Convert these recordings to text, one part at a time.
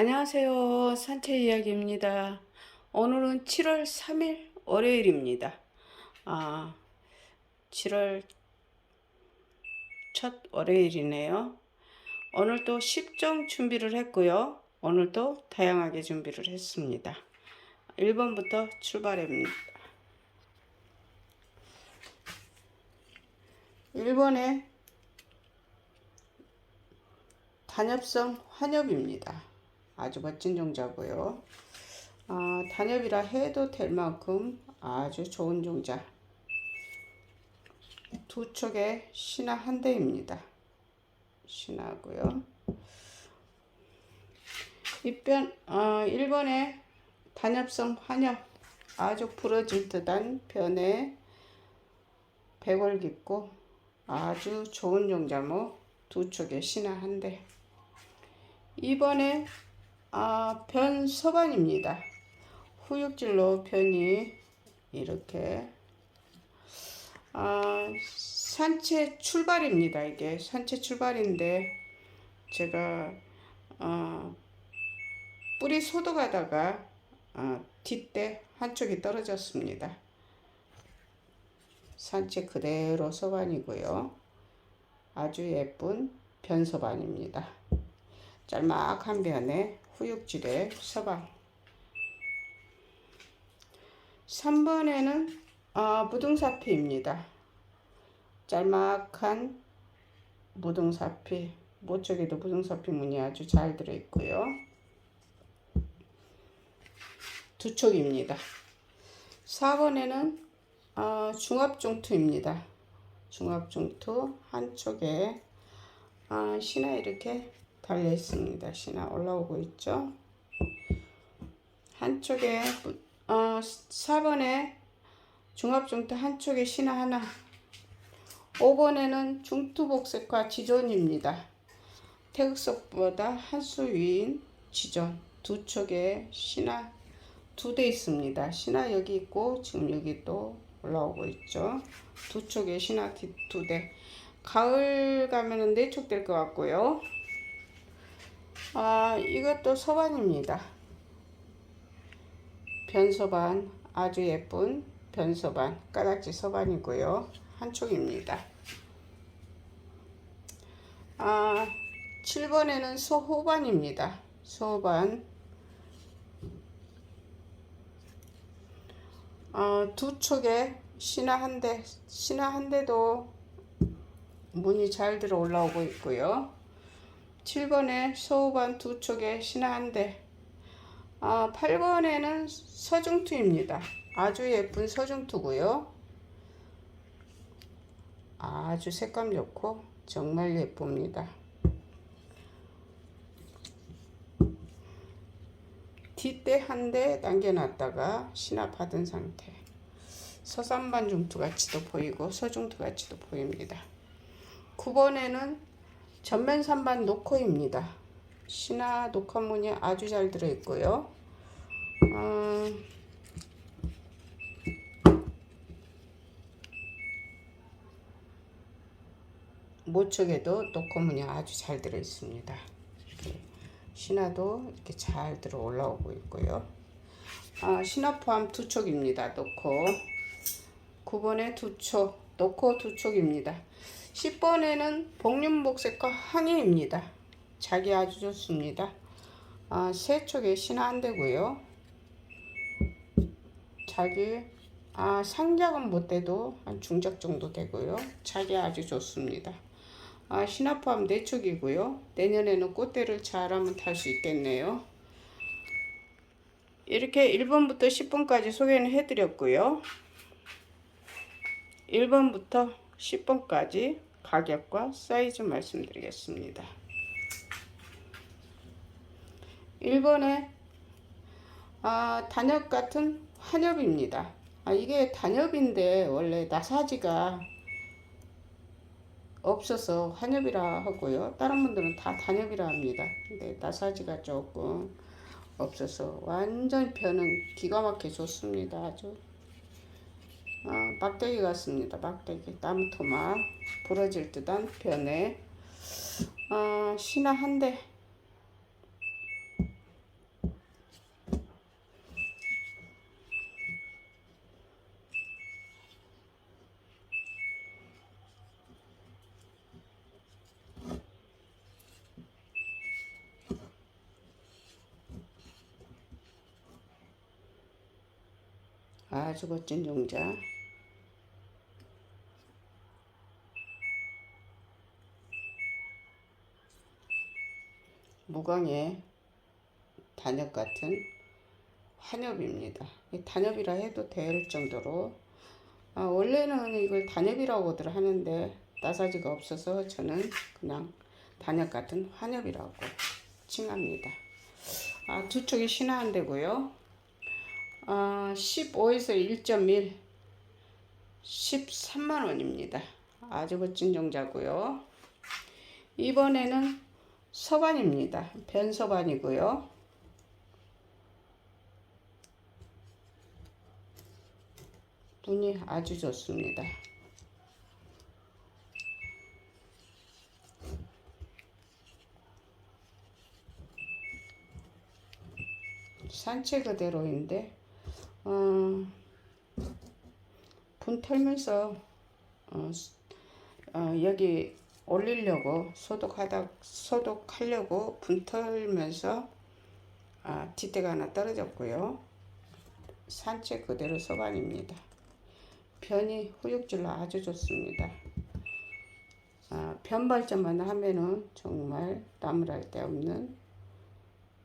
안녕하세요. 산책 이야기입니다. 오늘은 7월 3일 월요일입니다. 아, 7월 첫 월요일이네요. 오늘도 10종 준비를 했고요. 오늘도 다양하게 준비를 했습니다. 1번부터 출발합니다. 1번에 단엽성 환엽입니다. 아주 멋진 종자고요. 아, 단엽이라 해도 될 만큼 아주 좋은 종자. 두 촉에 신화 한 대입니다. 신화고요. 이변 어, 1번에 단엽성 환엽 아주 부러질 듯한 변에 백월 깊고 아주 좋은 종자모 두 촉에 신화 한 대. 2번에 아, 변 서반입니다. 후육질로 변이 이렇게 아, 산채 출발입니다. 이게 산채 출발인데 제가 어, 뿌리 소독하다가 어, 뒷대 한쪽이 떨어졌습니다. 산채 그대로 서반이고요. 아주 예쁜 변서반입니다. 짤막한 변에 후육질의 서방 3번에는 아, 무등사피입니다. 짤막한 무등사피 모쪽에도 무등사피 무늬 아주 잘 들어있고요. 두 촉입니다. 4번에는 어, 중압중투입니다. 중압중투 한쪽에 아, 신화 이렇게 달려 있습니다. 신화 올라오고 있죠. 한쪽에 어, 4번에 중압중투 한쪽에 신화 하나 5번에는 중투복색과 지존입니다. 태극석보다 한 수 위인 지존 두 촉에 신화 두 대 있습니다. 신화 여기 있고 지금 여기 또 올라오고 있죠. 두 촉에 신화 두 대. 가을 가면은 네촉 될 것 같고요. 아, 이것도 서반입니다. 변서반, 아주 예쁜 변서반, 까닥지 서반이고요. 한 촉입니다. 아, 7번에는 소호반입니다. 소호반. 어, 두 촉에 신화 한 대, 신화 한 대도 문이 잘 들어 올라오고 있고요. 7번에 소호반 두 촉에 신화 한 대. 아, 8번에는 서중투입니다. 아주 예쁜 서중투고요. 아주 색감 좋고 정말 예쁩니다. 뒷대 한 대 당겨놨다가 신화 받은 상태. 서산반 중투 같이도 보이고 서중투 같이도 보입니다. 9번에는 전면 산반 노코입니다. 신화 녹화문이 아주 잘 들어있고요. 어, 모쪽에도 녹화문이 아주 잘 들어있습니다. 신화도 이렇게 잘 들어 올라오고 있고요. 아, 신화 포함 두 촉입니다. 놓고 9번에 두 촉, 놓고 두 촉입니다. 10번에는 복륜복색과 항해입니다. 자기 아주 좋습니다. 아, 세 촉에 신화 한 대고요. 자기 아, 상작은 못 돼도 한 중작 정도 되고요. 자기 아주 좋습니다. 아, 신화 포함 네 촉이고요. 내년에는 꽃대를 잘하면 탈 수 있겠네요. 이렇게 1번부터 10번까지 소개는 해드렸고요. 1번부터 10번까지 가격과 사이즈 말씀드리겠습니다. 1번에 아, 단엽 같은 환엽입니다. 아, 이게 단엽인데 원래 나사지가 없어서 환엽이라 하고요. 다른 분들은 다 단엽이라 합니다. 근데 나사지가 조금 없어서 완전 변은 기가 막혀 좋습니다. 아주 아, 막대기 같습니다. 막대기 나무 토막 부러질 듯한 변에 아, 신화 한 대. 아주 멋진 용자. 무광의 단엽 같은 환엽입니다. 이 단엽이라 해도 될 정도로 아, 원래는 이걸 단엽이라고들 하는데 나사지가 없어서 저는 그냥 단엽 같은 환엽이라고 칭합니다. 아, 두 촉이 신화한 데고요. 아, 15에서 1.1 13만 원입니다. 아주 멋진 종자고요. 이번에는 서반입니다. 변서반이고요. 분이 아주 좋습니다. 산채 그대로인데 어, 분 털면서 어, 수- 어, 여기 올리려고 소독하다 소독하려고 분 털면서 아, 뒷대가 하나 떨어졌고요. 산채 그대로 서반입니다. 변이 후육질로 아주 좋습니다. 아, 변발점만 하면은 정말 나무랄 데 없는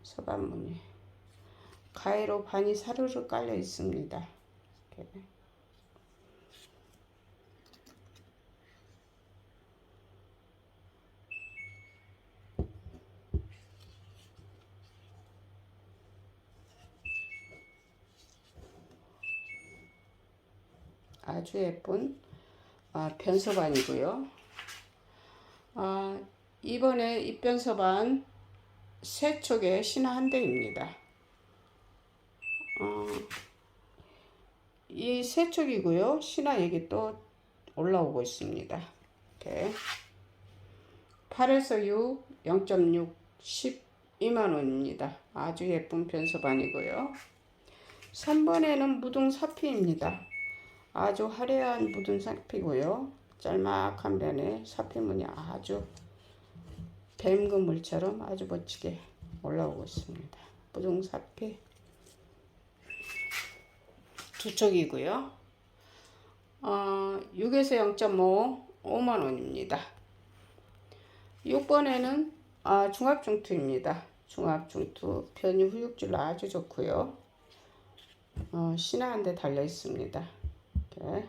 서반무늬. 가위로 반이 사르르 깔려 있습니다. 이렇게. 아주 예쁜 아, 변서반이고요. 아, 이번에 이 변서반 세 촉의 신화 한 대입니다. 어, 이세 촉이고요. 신화 얘기 또 올라오고 있습니다. 이렇게 8에서 6, 0.6, 12만 원입니다. 아주 예쁜 변서반이고요. 3번에는 무등 사피입니다. 아주 화려한 묻은 사피고요. 짤막한 변에 사피무늬 아주 뱀그 물처럼 아주 멋지게 올라오고 있습니다. 묻은 사피 두 촉이고요. 어, 6에서 0.5 5만 원입니다. 6번에는 아, 중압중투입니다. 중압중투 편이 후육질로 아주 좋고요. 어, 신화 한대 달려 있습니다. 이렇게.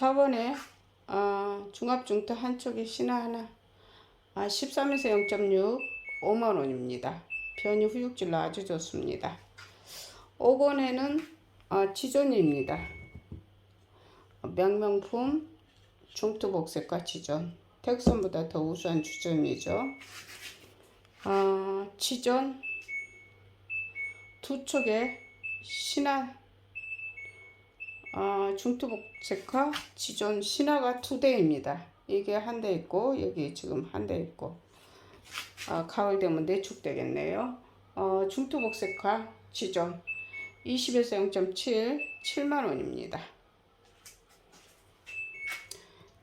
사번에 어, 중압중투 한쪽에 신화 하나 아, 13에서 0.6 5만 원입니다. 변이 후육질로 아주 좋습니다. 5번에는 어, 지존입니다. 명명품 중투복색과 지존 텍선보다 더 우수한 주점이죠. 어, 지존 두 촉에 신화 어, 중투복색화 지존 신화가 두 대입니다. 이게 한 대 있고 여기 지금 한 대 있고 아, 가을 되면 내축 되겠네요. 어, 중투복색화 지존 20에서 0.7 7만 원입니다.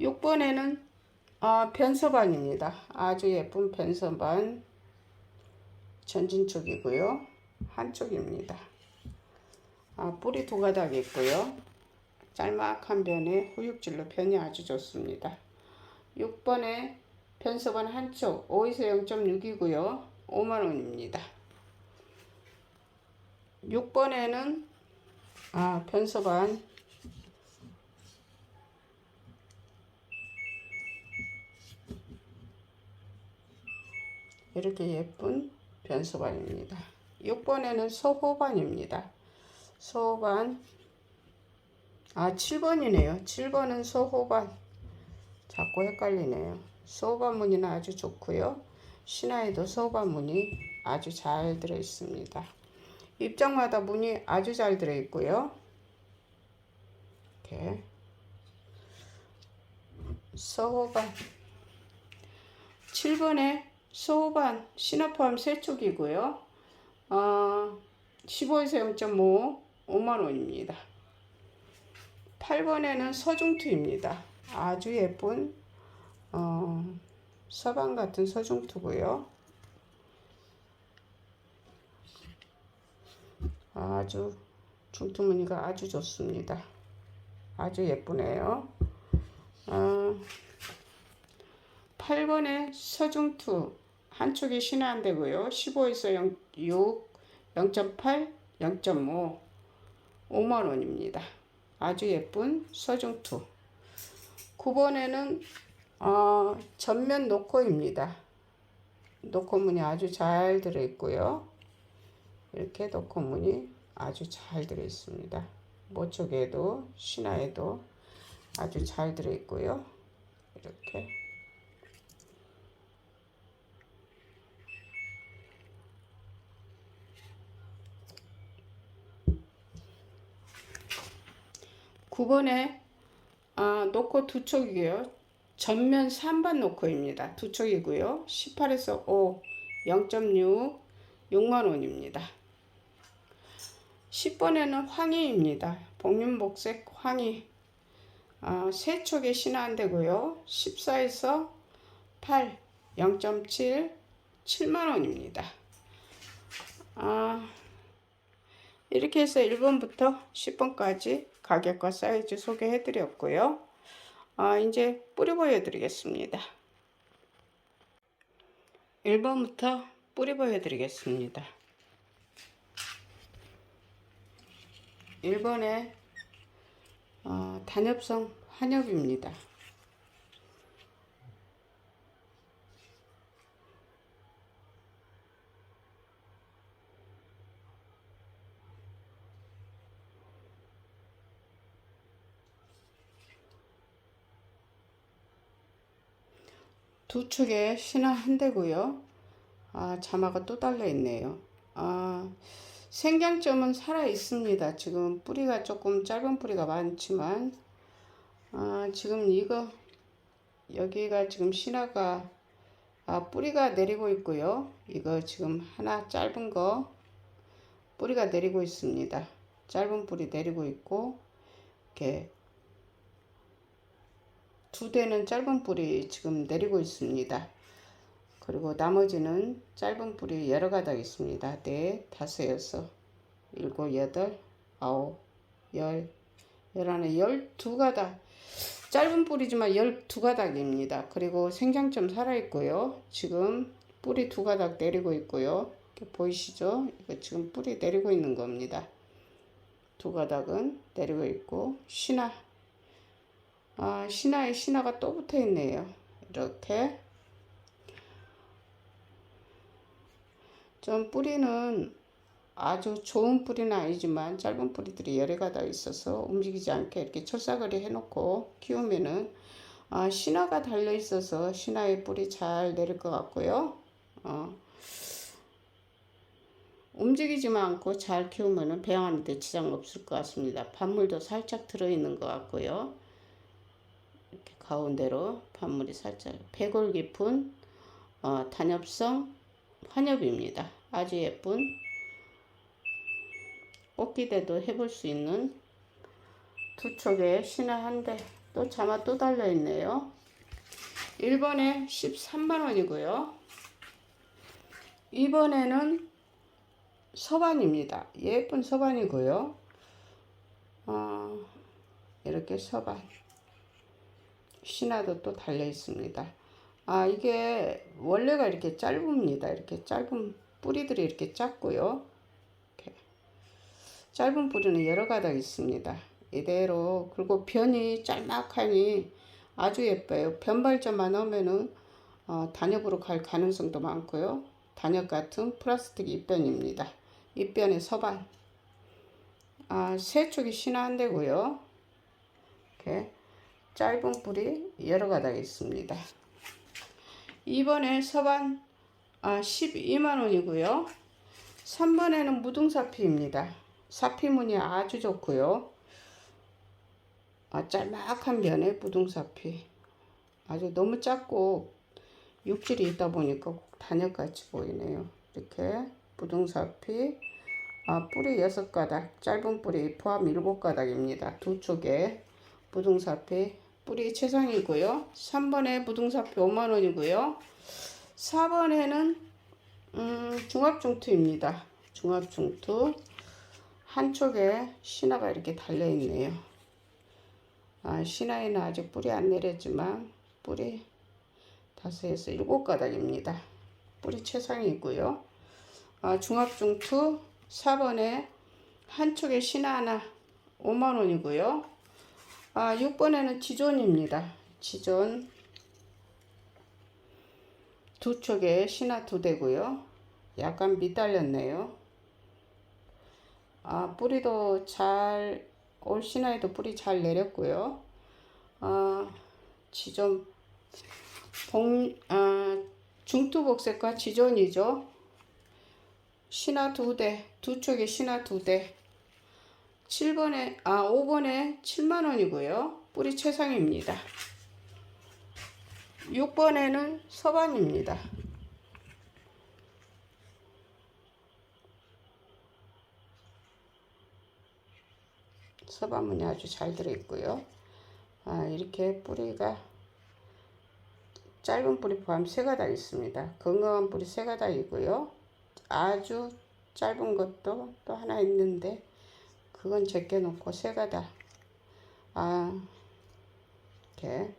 6번에는 아, 변서반입니다. 아주 예쁜 변서반 전진 쪽이고요. 한쪽입니다. 아, 뿌리 두 가닥 있고요. 짤막한 변에 후육질로 변이 아주 좋습니다. 6번에 변서반 한쪽 5에서 0.6이고요. 5만 원입니다. 6번에는 아, 변서반 이렇게 예쁜 변서반입니다. 6번에는 소호반입니다. 소호반 아 7번이네요. 7번은 소호반 자꾸 헷갈리네요. 소호반 무늬는 아주 좋고요. 신화에도 소호반 무늬 아주 잘 들어 있습니다. 입장마다 무늬 아주 잘 들어 있고요. 이렇게 소호반 7번에 소호반 신화 포함 세 쪽이고요. 어, 15에서 0.5 5만원입니다. 8번에는 서중투입니다. 아주 예쁜 어, 서방 같은 서중투고요. 아주 중투무늬가 아주 좋습니다. 아주 예쁘네요. 어, 8번에 서중투 한쪽이 신한되고요. 15에서 0, 6, 0.8, 0.5 5만 원입니다. 아주 예쁜 서중투. 9번에는 어, 전면 노코입니다. 노코문이 아주 잘 들어 있고요. 이렇게 노코문이 아주 잘 들어 있습니다. 모쪽에도 신화에도 아주 잘 들어 있고요. 이렇게 구번에 아, 노코 두 촉이고요. 전면 3반 노코입니다. 두 촉이고요. 18에서 5, 0.6, 6만 원입니다. 10번에는 황희입니다. 복륜복색 황희. 아, 세 촉에 신화 안 되고요. 14에서 8, 0.7, 7만 원입니다. 아, 이렇게 해서 1번부터 10번까지 가격과 사이즈 소개해 드렸고요. 아, 이제 뿌리 보여 드리겠습니다. 1번부터 뿌리 보여 드리겠습니다. 1번에 어, 단엽성 환엽입니다. 두 축에 신화 한 대고요. 아, 자마가 또 달려 있네요. 아, 생장점은 살아 있습니다. 지금 뿌리가 조금 짧은 뿌리가 많지만 아, 지금 이거 여기가 지금 신화가 아, 뿌리가 내리고 있고요. 이거 지금 하나 짧은 거 뿌리가 내리고 있습니다. 짧은 뿌리 내리고 있고 이렇게 두 대는 짧은 뿌리 지금 내리고 있습니다. 그리고 나머지는 짧은 뿌리 여러 가닥 있습니다. 네, 다섯, 여섯, 일곱, 여덟, 아홉, 열, 열하나, 열두 가닥. 짧은 뿌리지만 열두 가닥입니다. 그리고 생장점 살아있고요. 지금 뿌리 두 가닥 내리고 있고요. 보이시죠? 이거 지금 뿌리 내리고 있는 겁니다. 두 가닥은 내리고 있고, 신화. 아, 신화에 신화가 또 붙어 있네요. 이렇게. 좀 뿌리는 아주 좋은 뿌리는 아니지만 짧은 뿌리들이 여러 가닥 있어서 움직이지 않게 이렇게 철사거리 해놓고 키우면은 아, 신화가 달려 있어서 신화의 뿌리 잘 내릴 것 같고요. 어, 움직이지만 않고 잘 키우면은 배양하는데 지장 없을 것 같습니다. 반물도 살짝 들어있는 것 같고요. 가운데로 반물이 살짝 배골 깊은 어, 단엽성 환엽입니다. 아주 예쁜 꽃기대도 해볼 수 있는 두 촉에 신화 한 대 또 자마 또 달려 있네요. 1번에 13만 원이고요. 2번에는 서반입니다. 예쁜 서반이고요. 어, 이렇게 서반 신화도 또 달려 있습니다. 아 이게 원래가 이렇게 짧습니다. 이렇게 짧은 뿌리들이 이렇게 작고요. 이렇게 짧은 뿌리는 여러 가닥 있습니다. 이대로 그리고 변이 짤막하니 아주 예뻐요. 변발점만 하면은 어, 단엽으로 갈 가능성도 많고요. 단엽 같은 플라스틱 입변입니다. 입변의 서반. 아, 세 쪽이 신화한 되고요. 이렇게 짧은 뿌리 여러 가닥 있습니다. 이번에 서반 아, 12만 원이고요. 3번에는 무등사피입니다. 사피무늬 아주 좋고요. 아, 짤막한 면에 무등사피. 아주 너무 작고 육질이 있다 보니까 단역같이 보이네요. 이렇게 무등사피 아, 뿌리 6가닥, 짧은 뿌리 포함 7가닥입니다. 두 쪽에 무등사피 뿌리 최상이고요. 3번에 무등사피 5만원이고요. 4번에는 음, 중합중투입니다. 중합중투 한쪽에 신화가 이렇게 달려있네요. 아, 신화에는 아직 뿌리 안 내렸지만 뿌리 다섯에서 일곱 가닥입니다. 뿌리 최상이고요. 아, 중합중투 4번에 한쪽에 신화 하나 5만원이고요. 아, 6번에는 지존입니다. 지존 두 쪽에 신화 두 대고요. 약간 밑달렸네요. 아, 뿌리도 잘, 올 신화에도 뿌리 잘 내렸고요. 아, 지존, 봉, 아, 중투복색과 지존이죠. 신화 두 대, 두 쪽에 신화 두 대. 7번에, 아, 5번에 7만 원이고요. 뿌리 최상입니다. 6번에는 서반입니다. 서반문이 아주 잘 들어있고요. 아, 이렇게 뿌리가 짧은 뿌리 포함 세 가닥 있습니다. 건강한 뿌리 세 가닥이고요. 아주 짧은 것도 또 하나 있는데 그건 제껴 놓고 세 가닥. 아, 이렇게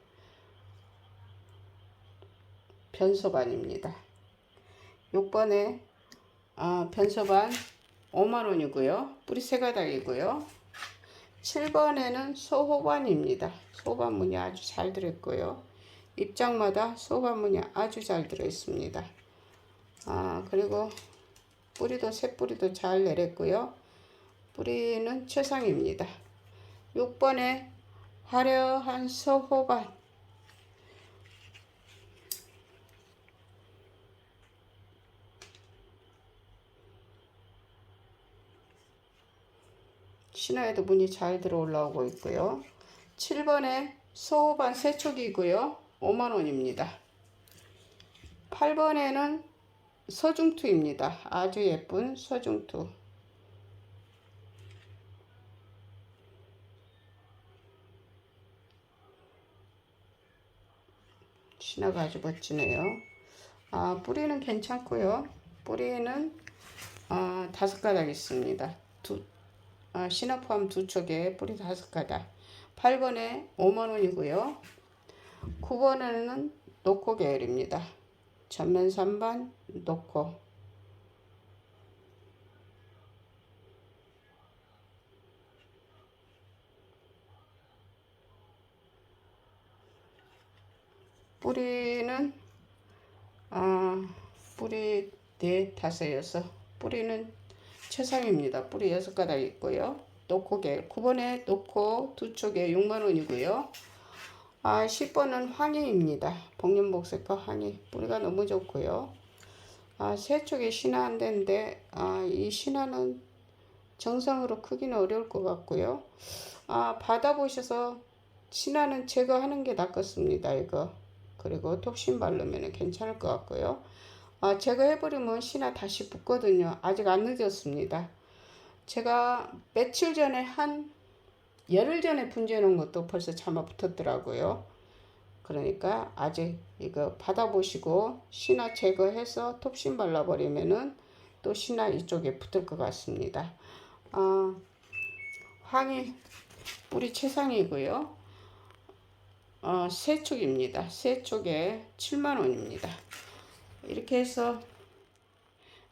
변소반입니다. 6번에 아, 변소반 5만원이고요. 뿌리 세 가닥이고요. 7번에는 소호반입니다. 소반문이 아주 잘 들어있고요. 입장마다 소반문이 아주 잘 들어 있습니다. 아, 그리고 뿌리도 새 뿌리도 잘 내렸고요. 뿌리는 최상입니다. 6번에 화려한 소호반 신화에도 문이 잘 들어 올라오고 있고요. 7번에 소호반 세촉이고요. 5만원입니다. 8번에는 서중투입니다. 아주 예쁜 서중투. 신화가 아주 멋지네요. 아, 뿌리는 괜찮고요. 뿌리는 아, 다섯 가닥 있습니다. 두, 아, 신화 포함 두 쪽에 뿌리 다섯 가닥. 8번에 5만원이고요. 9번에는 노코 계열입니다. 전면 3번 노코. 뿌리는 아, 뿌리 네 다섯 여섯 뿌리는 최상입니다. 뿌리 여섯 가닥 있고요. 노코계 9번에 노코 두 쪽에 6만원이고요. 아, 10번은 황희입니다. 복륜복색과 황희 뿌리가 너무 좋고요. 아, 세 쪽에 신화 한 대인데 아, 이 신화는 정상으로 크기는 어려울 것 같고요. 아, 받아보셔서 신화는 제거하는 게 낫겠습니다. 이거 그리고 톡신 바르면 괜찮을 것 같고요. 아, 제거해버리면 신화 다시 붙거든요. 아직 안 늦었습니다. 제가 며칠 전에 한 열흘 전에 분재해 놓은 것도 벌써 참아 붙었더라고요. 그러니까 아직 이거 받아보시고 신화 제거해서 톱신 발라버리면은 또 신화 이쪽에 붙을 것 같습니다. 아, 황이 뿌리 최상이고요. 어, 세 쪽입니다. 세 쪽에 7만원입니다. 이렇게 해서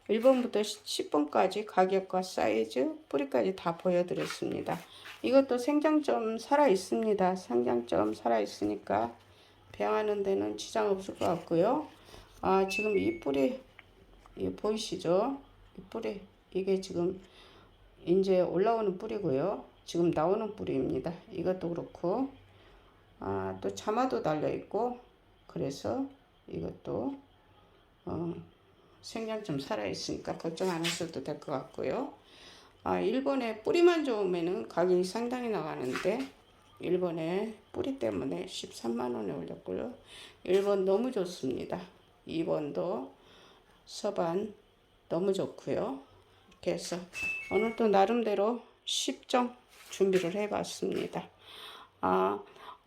1번부터 10번까지 가격과 사이즈, 뿌리까지 다 보여드렸습니다. 이것도 생장점 살아 있습니다. 생장점 살아 있으니까 배양하는 데는 지장 없을 것 같고요. 아, 지금 이 뿌리, 이 보이시죠? 이 뿌리, 이게 지금 이제 올라오는 뿌리고요. 지금 나오는 뿌리입니다. 이것도 그렇고, 아, 또 자마도 달려 있고, 그래서 이것도 어, 생장점 살아있으니까 걱정 안 하셔도 될 것 같고요. 아, 일본에 뿌리만 좋으면은 가격이 상당히 나가는데 일본에 뿌리 때문에 13만원에 올렸고요. 1번 너무 좋습니다. 2번도 서반 너무 좋고요. 이렇게 해서 오늘도 나름대로 10정 준비를 해봤습니다. 아,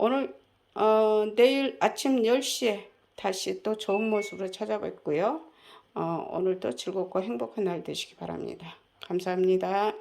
오늘 어, 내일 아침 10시에 다시 또 좋은 모습으로 찾아뵙고요. 어, 오늘도 즐겁고 행복한 날 되시기 바랍니다. 감사합니다.